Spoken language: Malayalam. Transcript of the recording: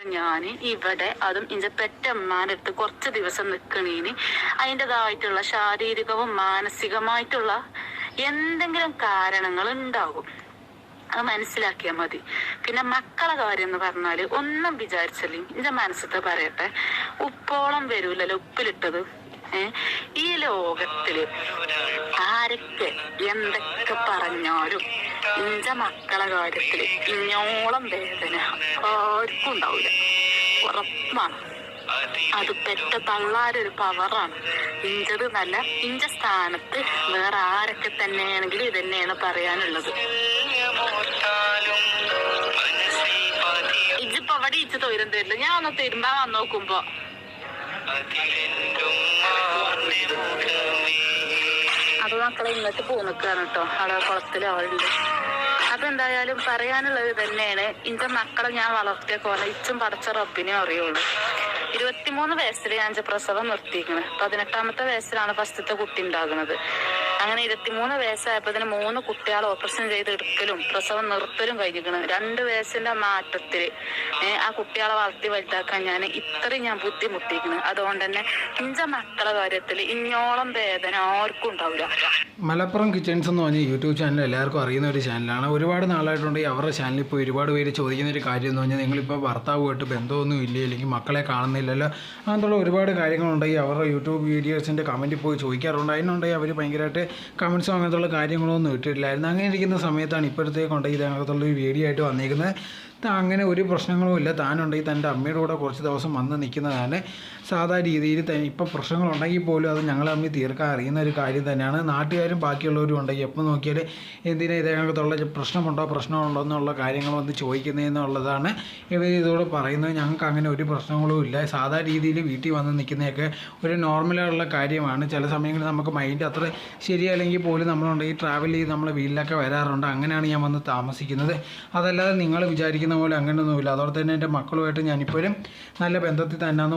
ഞാൻ ഇവിടെ അതും എന്റെ പെറ്റമ്മാന്റെ അടുത്ത് കുറച്ച് ദിവസം നിൽക്കണീന് അതിന്റെതായിട്ടുള്ള ശാരീരികവും മാനസികമായിട്ടുള്ള എന്തെങ്കിലും കാരണങ്ങൾ ഉണ്ടാകും അത് മനസ്സിലാക്കിയാൽ മതി. പിന്നെ മക്കളെ കാര്യം എന്ന് പറഞ്ഞാൽ ഒന്നും വിചാരിച്ചല്ലേ? എന്റെ മനസ്സത്തെ പറയട്ടെ. ഉപ്പോളം വരൂലല്ലോ ഉപ്പിലിട്ടത്. ഈ ലോകത്തിൽ ആരൊക്കെ എന്തൊക്കെ പറഞ്ഞാലും ഇന്റെ മക്കളെ കാര്യത്തിൽ ഇഞ്ഞോളം വേദന ആർക്കും ഉണ്ടാവില്ല. ഉറപ്പാണ്. അത് പെറ്റ തള്ളാരൊരു പവറാണ് ഇഞ്ചത് നല്ല ഇഞ്ച സ്ഥാനത്ത് വേറെ ആരൊക്കെ തന്നെയാണെങ്കിലും ഇതന്നെയാണ് തന്നെയാണ് പറയാനുള്ളത്. ഇജിപ്പോ അവിടെ ഇച്ച് തൊയിരം തരില്ല ഞാൻ ഒന്ന് തരുമ്പോ വന്ന് നോക്കുമ്പോ. അത് മക്കളെ ഇങ്ങോട്ട് പോന്നിക്കാണ് കേട്ടോ അവിടെ കുളത്തിൽ അവളുണ്ട് അതെന്തായാലും പറയാനുള്ളത് തന്നെയാണ് എന്റെ മക്കളെ ഞാൻ വളർത്തിയ പോലെ ഇച്ചും പടച്ച റബ്ബിനെ അറിയുള്ളൂ. ഇരുപത്തിമൂന്ന് വയസ്സിൽ ഞാൻ പ്രസവം നിർത്തിയിരിക്കുന്നത് പതിനെട്ടാമത്തെ വയസ്സിലാണ് ഫസ്റ്റത്തെ കുട്ടി ഉണ്ടാകുന്നത്. അങ്ങനെ ഇരുപത്തിമൂന്ന് വയസ്സായപ്പോ തന്നെ മൂന്ന് കുട്ടികളെ ഓപ്പറേഷൻ ചെയ്ത് എടുക്കലും പ്രസവം നിർത്തലും കഴിഞ്ഞിരിക്കണം. രണ്ട് വയസ്സിന്റെ മാറ്റത്തിൽ ആ കുട്ടികളെ വളർത്തി വലുതാക്കാൻ ഞാൻ ഇത്രയും ഞാൻ ബുദ്ധിമുട്ടിയിരിക്കുന്നത് അതുകൊണ്ട് തന്നെ ഇഞ്ച മക്കളെ കാര്യത്തിൽ ഇഞ്ഞോളം വേദന ആർക്കും ഉണ്ടാവില്ല മലപ്പുറം കിച്ചൺസ് എന്ന് പറഞ്ഞ യൂട്യൂബ് ചാനൽ എല്ലാവർക്കും അറിയുന്ന ഒരു ചാനലാണ്. ഒരുപാട് നാളായിട്ടുണ്ട് അവരുടെ ചാനലിൽ ഇപ്പോൾ ഒരുപാട് പേര് ചോദിക്കുന്ന ഒരു കാര്യം എന്ന് പറഞ്ഞാൽ നിങ്ങളിപ്പോൾ ഭർത്താവുമായിട്ട് ബന്ധമൊന്നും ഇല്ലേ? അല്ലെങ്കിൽ മക്കളെ കാണുന്നില്ലല്ലോ? അങ്ങനത്തുള്ള ഒരുപാട് കാര്യങ്ങളുണ്ടെങ്കിൽ അവരുടെ യൂട്യൂബ് വീഡിയോസിന്റെ കമന്റിൽ പോയി ചോദിക്കാറുണ്ട്. അതിനുണ്ടെങ്കിൽ അവർ ഭയങ്കരമായിട്ട് കമൻസോ അങ്ങനത്തുള്ള കാര്യങ്ങളൊന്നും ഇട്ടിട്ടില്ലായിരുന്നു. അങ്ങനെ ഇരിക്കുന്ന സമയത്താണ് ഇപ്പോഴത്തേക്കുണ്ടെങ്കിൽ ഇത് അങ്ങനത്തുള്ള ഒരു വീഡിയോ ആയിട്ട് വന്നിരിക്കുന്നത് അങ്ങനെ ഒരു പ്രശ്നങ്ങളുമില്ല താനുണ്ടെങ്കിൽ തന്റെ അമ്മയുടെ കൂടെ കുറച്ച് ദിവസം വന്ന് നിൽക്കുന്നതാണ്. സാധാ രീതിയിൽ തന്നെ ഇപ്പം പ്രശ്നങ്ങളുണ്ടെങ്കിൽ പോലും അത് ഞങ്ങളെ തമ്മിൽ തീർക്കാൻ അറിയുന്ന ഒരു കാര്യം തന്നെയാണ്. നാട്ടുകാരും ബാക്കിയുള്ളവരും ഉണ്ടെങ്കിൽ എപ്പോൾ നോക്കിയാൽ എന്തിനാ ഇതേകത്തുള്ള പ്രശ്നമുണ്ടോ പ്രശ്നമുണ്ടോ എന്നുള്ള കാര്യങ്ങൾ വന്ന് ചോദിക്കുന്നതെന്നുള്ളതാണ് ഇവർ ഇതോട് പറയുന്നത്. ഞങ്ങൾക്ക് അങ്ങനെ ഒരു പ്രശ്നങ്ങളും ഇല്ല. സാധാ രീതിയിൽ വീട്ടിൽ വന്ന് നിൽക്കുന്നതൊക്കെ ഒരു നോർമലായുള്ള കാര്യമാണ്. ചില സമയങ്ങളിൽ നമുക്ക് മൈൻഡ് അത്ര ശരിയല്ലെങ്കിൽ പോലും നമ്മളുണ്ടെങ്കിൽ ട്രാവൽ ചെയ്ത് നമ്മളെ വീട്ടിലൊക്കെ വരാറുണ്ട്. അങ്ങനെയാണ് ഞാൻ വന്ന് താമസിക്കുന്നത്. അതല്ലാതെ നിങ്ങൾ പോലെ അങ്ങനെയൊന്നുമില്ല അതോടെ തന്നെ എന്റെ മക്കളുമായിട്ട് ഞാനിപ്പോഴും നല്ല ബന്ധത്തിൽ തന്നെയാണ്